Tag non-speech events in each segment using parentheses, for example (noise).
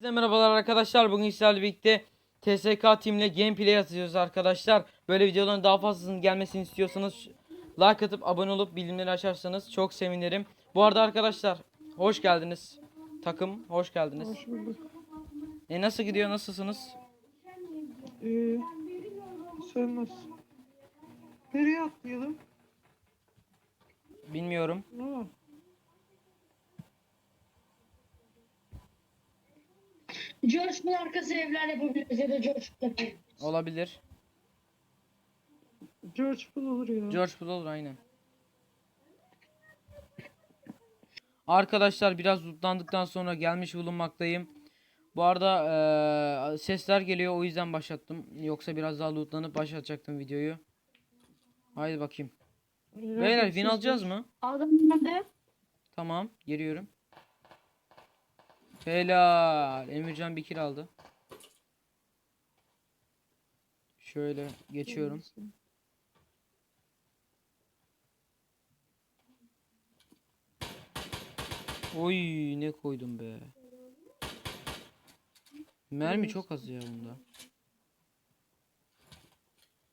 Herkese merhabalar arkadaşlar. Bugün sizlerle birlikte TSK Team'le gameplay atıyoruz arkadaşlar. Böyle videoların daha fazlasının gelmesini istiyorsanız like atıp abone olup bildirimleri açarsanız çok sevinirim. Bu arada arkadaşlar hoş geldiniz. Takım hoş geldiniz. Hoş bulduk. E nasıl gidiyor? Nasılsınız? Ee, sen nasılsın? Nereye atlayalım? Bilmiyorum. Aa, Coşkun arkası evler yapabiliriz ya da coşkun. Olabilir. George Bull olur ya. George Bull olur aynen. Arkadaşlar biraz lootlandıktan sonra gelmiş bulunmaktayım. Bu arada eee, sesler geliyor o yüzden başlattım. Yoksa biraz daha lootlanıp başlatacaktım videoyu. Haydi bakayım. Beyler win alacağız mı? Adam nerede? Tamam geliyorum. Helal. Emircan bir kill aldı. Şöyle geçiyorum. Oy ne koydum be. Mermi çok az ya bunda.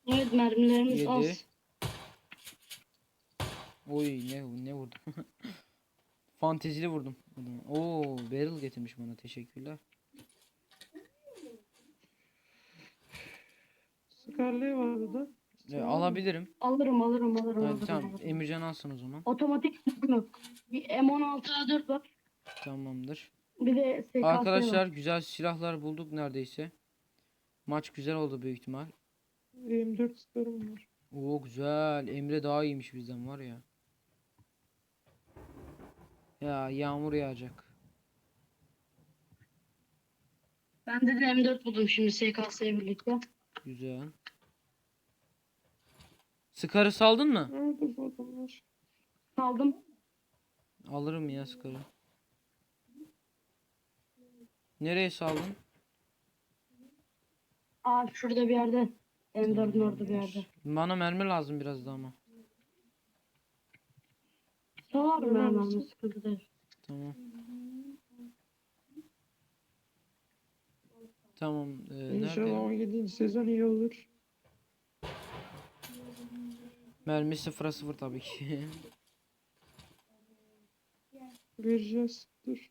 Evet mermilerimiz Yedi. az. Oy ne ne vurdum. (laughs) Fantezili vurdum. Oo barrel getirmiş bana teşekkürler. Scarlet var burada. E, alabilirim. Alırım alırım alırım. Hadi alırım, tamam alırım. Emircan alsın o zaman. Otomatik yok. Bir M16 A4 var. Tamamdır. Bir de SKS Arkadaşlar var. güzel silahlar bulduk neredeyse. Maç güzel oldu büyük ihtimal. M4 Scar'ım var. Oo güzel. Emre daha iyiymiş bizden var ya. Ya yağmur yağacak. Bende de M4 buldum şimdi SKS'ye birlikte. Güzel. Skarı saldın mı? Nerede bu adamlar? Aldım. Alırım ya Skarı. Nereye saldın? Aa şurada bir yerde. M4'ün orada bir yerde. Bana mermi lazım biraz daha ama. Salarım ben sıkıntı değil. Tamam. Tamam. Ee, İnşallah nerede? 17. sezon iyi olur. Mermi sıfıra sıfır tabii ki. (laughs) Vereceğiz. Dur.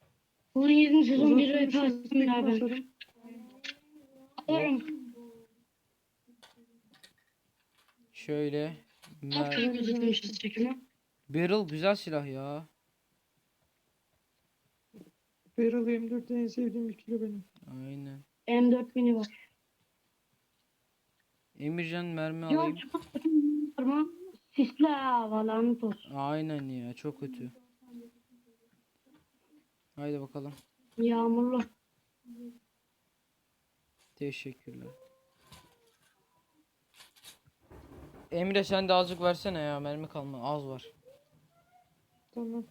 Bunun 7. sezon bir ya ben. basarım. Alırım. Şöyle. Mer kere gözetmişiz çekimi? Barrel güzel silah ya. Barrel M4 en sevdiğim ikili benim. Aynen. M4 mini var. Emircan mermi alayım. Var mı? Sisli hava lanet olsun. Aynen ya çok kötü. Haydi bakalım. Yağmurlu. Teşekkürler. Emre sen de azıcık versene ya mermi kalma az var. Tamam.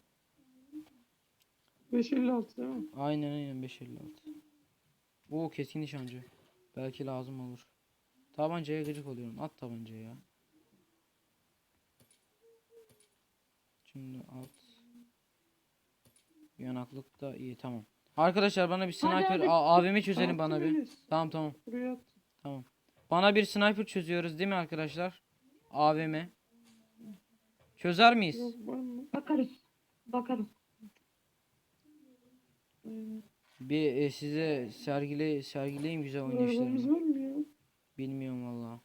556 değil mi? Aynen aynen 556. Oo keskin nişancı. Belki lazım olur. Tabancaya gıcık oluyorum. At tabancayı ya. Şimdi at. Yanaklık da iyi tamam. Arkadaşlar bana bir sniper hadi. A- AVM çözelim Attım bana bir. Tamam tamam. Buraya at. Tamam. Bana bir sniper çözüyoruz değil mi arkadaşlar? AVM. Çözer miyiz? Bakarız. Bakarız. Bir e, size sergile sergileyim güzel oynayışlarımı. Bilmiyorum valla.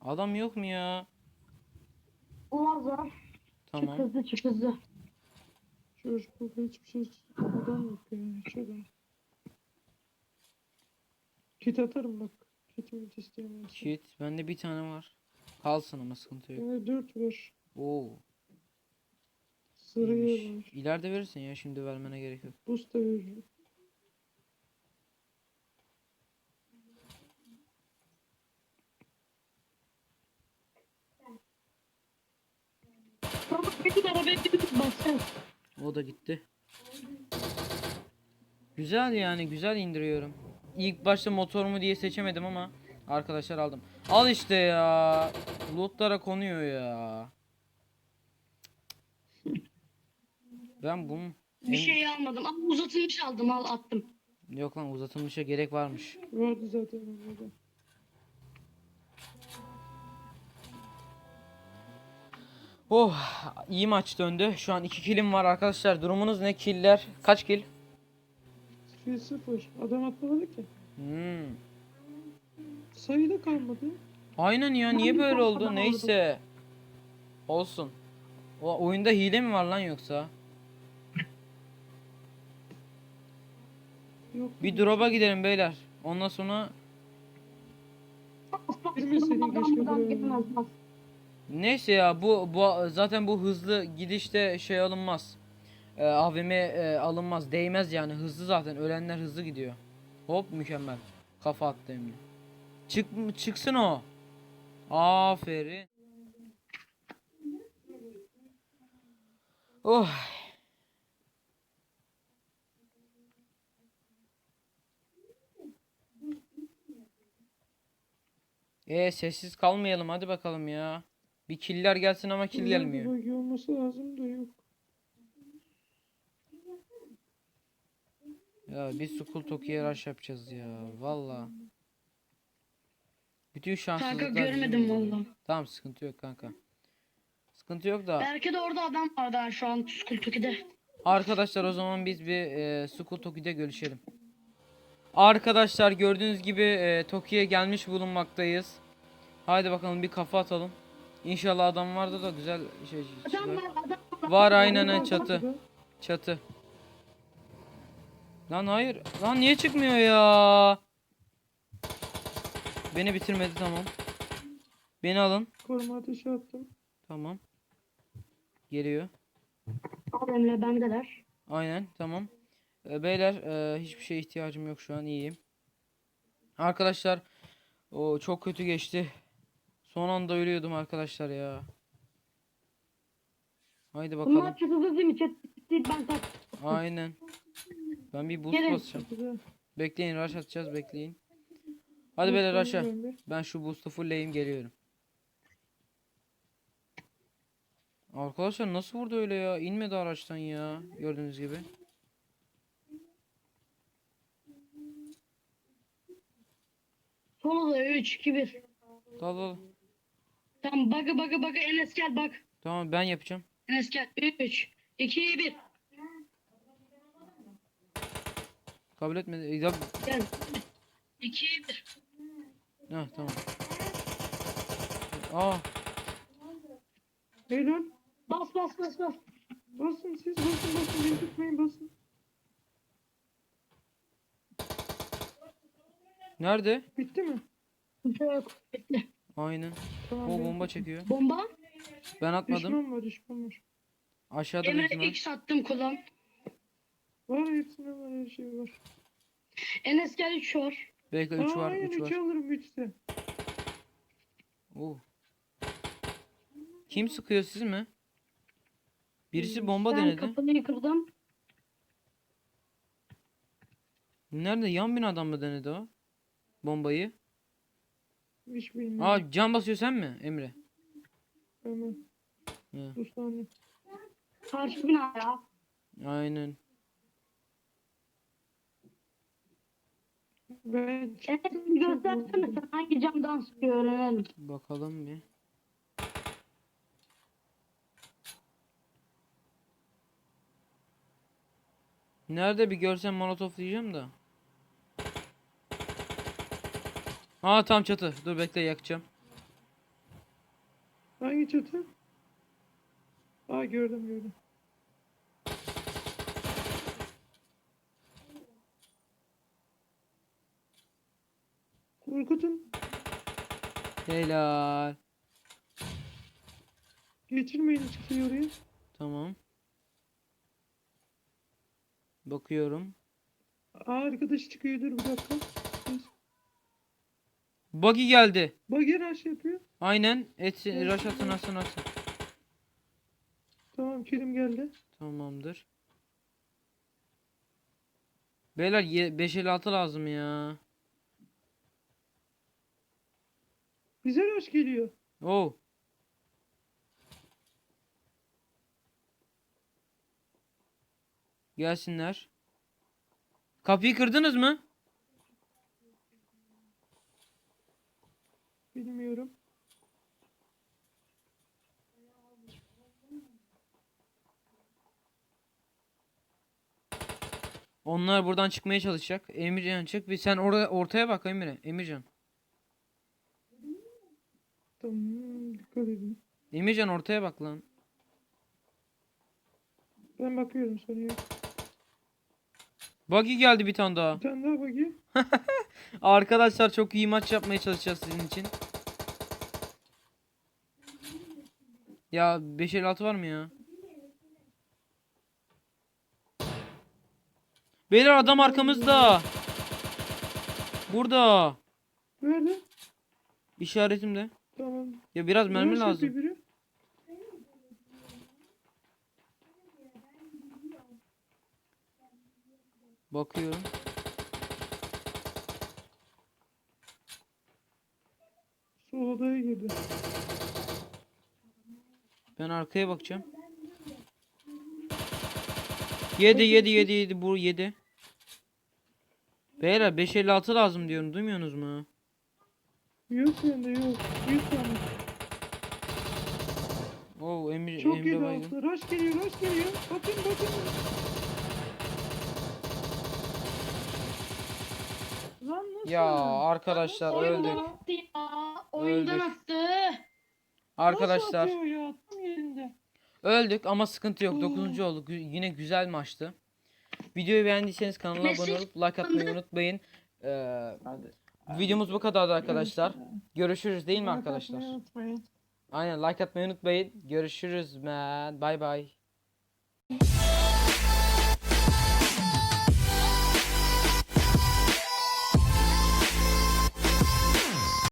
Adam yok mu ya? Uaz var. Çık Tamam. hızlı çık hızlı. Bull'da hiçbir şey adam yok. Hiç adam. Kit atarım bak. Kitimi isteyemem. Kit. Bende bir tane var. Kalsın ama sıkıntı yok. Bende 4 var. Oo. Sıraya var. İleride verirsin ya şimdi vermene gerek yok. Boost da veririm. O da gitti. Güzel yani güzel indiriyorum. İlk başta motor mu diye seçemedim ama arkadaşlar aldım. Al işte ya. Lootlara konuyor ya. Ben bunu Bir şey almadım ama uzatılmış aldım al attım. Yok lan uzatılmışa gerek varmış. Vardı zaten orada. Oh iyi maç döndü. Şu an 2 kilim var arkadaşlar. Durumunuz ne killer? Kaç kill? 0 Adam atlamadı ki. Hmm. Sayıda kalmadı. Aynen ya niye böyle oldu? Neyse. Olsun. O oyunda hile mi var lan yoksa? Yok. Bir drop'a gidelim beyler. Ondan sonra Girmeseydin keşke buraya. Gelmez, bak. neyse ya bu bu zaten bu hızlı gidişte şey alınmaz. Ee, AVM e, alınmaz. Değmez yani. Hızlı zaten. Ölenler hızlı gidiyor. Hop mükemmel. Kafa attı Emre. Çık çıksın o. Aferin. Oh. E sessiz kalmayalım hadi bakalım ya. Bir killer gelsin ama kill gelmiyor. olması lazım da yok. Ya biz Skull Toki'ye rush yapacağız ya. Valla. Bütün şanssızlıklar Kanka görmedim valla. Tamam sıkıntı yok kanka. Sıkıntı yok da. Belki de orada adam vardı ha şu an Skultuki'de. Arkadaşlar o zaman biz bir e, Skull Toki'de görüşelim. Arkadaşlar gördüğünüz gibi e, Toki'ye gelmiş bulunmaktayız. Haydi bakalım bir kafa atalım. İnşallah adam vardı da güzel şey Adam çıkar. var adam var. Var aynen Adam çatı. vardı. Çatı. Lan hayır. Lan niye çıkmıyor ya? Beni bitirmedi tamam. Beni alın. Koruma ateşi attım. Tamam. Geliyor. Al Emre bendeler. Aynen tamam. Ee, beyler e, hiçbir şeye ihtiyacım yok şu an iyiyim. Arkadaşlar o çok kötü geçti. Son anda ölüyordum arkadaşlar ya. Haydi bakalım. maç hızlı değil mi? Chat değil ben tak. Aynen. Ben bir boost Gelin. basacağım. Bekleyin rush atacağız bekleyin. Hadi beyler rush'a. Ben şu boost'u fullleyeyim geliyorum. Arkadaşlar nasıl vurdu öyle ya? İnmedi araçtan ya. Gördüğünüz gibi. Sonu da 3 2 1. Dal dal. Tamam bug'ı bug'ı bug'ı Enes gel bak. Tamam ben yapacağım. Enes gel. 3 2 1. Kabul etmedi. E, ya- Gel. 2 1. Heh, tamam. Aa, Beyler Bas bas bas bas. basın siz basın basın beni tutmayın basın. nerede? Bitti mi? Yok. Bitti. Aynen. Tamam. O bomba çekiyor. Bomba. Ben atmadım. Düşman var düşman var. Aşağıda Emre büyük ihtimal. X attım kullan. Var hepsinde var her şey var. Enes gel 3 var. Bekle 3 var, Aynen 3 var. üç alırım üçte. Oo. Kim sıkıyor siz mi? Birisi bomba ben denedi. kapıyı kırdım. Nerede? Yan binadan mı denedi o? Bombayı. Hiç bilmiyorum. Aa can basıyor sen mi Emre? Bu saniye. Karşı bina ya. Aynen. Bir göstersene sen hangi camdan sıkıyor öğrenelim. Bakalım bir. Nerede bir görsem molotof diyeceğim da. Aa tam çatı. Dur bekle yakacağım. hangi çatı? Aa gördüm gördüm. Helal. Geçirmeyin çıkıyor oraya. Tamam. Bakıyorum. Aa arkadaşı çıkıyor dur bir dakika. Buggy geldi. Buggy rush yapıyor. Aynen. Etsin, rush atın atın atın. Tamam Kerim geldi. Tamamdır. Beyler 556 lazım ya. Bize rush geliyor. Oo. Gelsinler. Kapıyı kırdınız mı? Bilmiyorum. Onlar buradan çıkmaya çalışacak. Emircan çık. Bir sen oraya ortaya bak Emre. Emircan. Tamam dikkat edin. Emircan ortaya bak lan. Ben bakıyorum sorun yok. Buggy geldi bir tane daha. Bir tane daha bakayım. (laughs) Arkadaşlar çok iyi maç yapmaya çalışacağız sizin için. Ya 556 var mı ya? Beyler adam arkamızda. Burada. Nerede? İşaretimde. Tamam. Ya biraz mermi Rush lazım. yapıyor biri. Bakıyorum. Sol odaya girdi. Ben arkaya bakacağım. 7 7 7 7 bu 7. Beyler 556 lazım diyorum. Duymuyorsunuz mu? Yok sende yok. 100 tane. Oo Emre Çok Emre yedi baygın. altı. Rush geliyor rush geliyor. Bakın bakın. Lan nasıl? Ya arkadaşlar Oyundan öldük. attı ya. Oyundan Öldük. attı. Arkadaşlar Nasıl atıyor ya? Tam yerinde. öldük ama sıkıntı yok. Oo. 9. olduk. Gü- Yine güzel maçtı. Videoyu beğendiyseniz kanala abone olup like atmayı unutmayın. Ee, videomuz bu kadardı arkadaşlar. Görüşürüz değil mi arkadaşlar? Aynen like atmayı unutmayın. Görüşürüz man. Bay bay.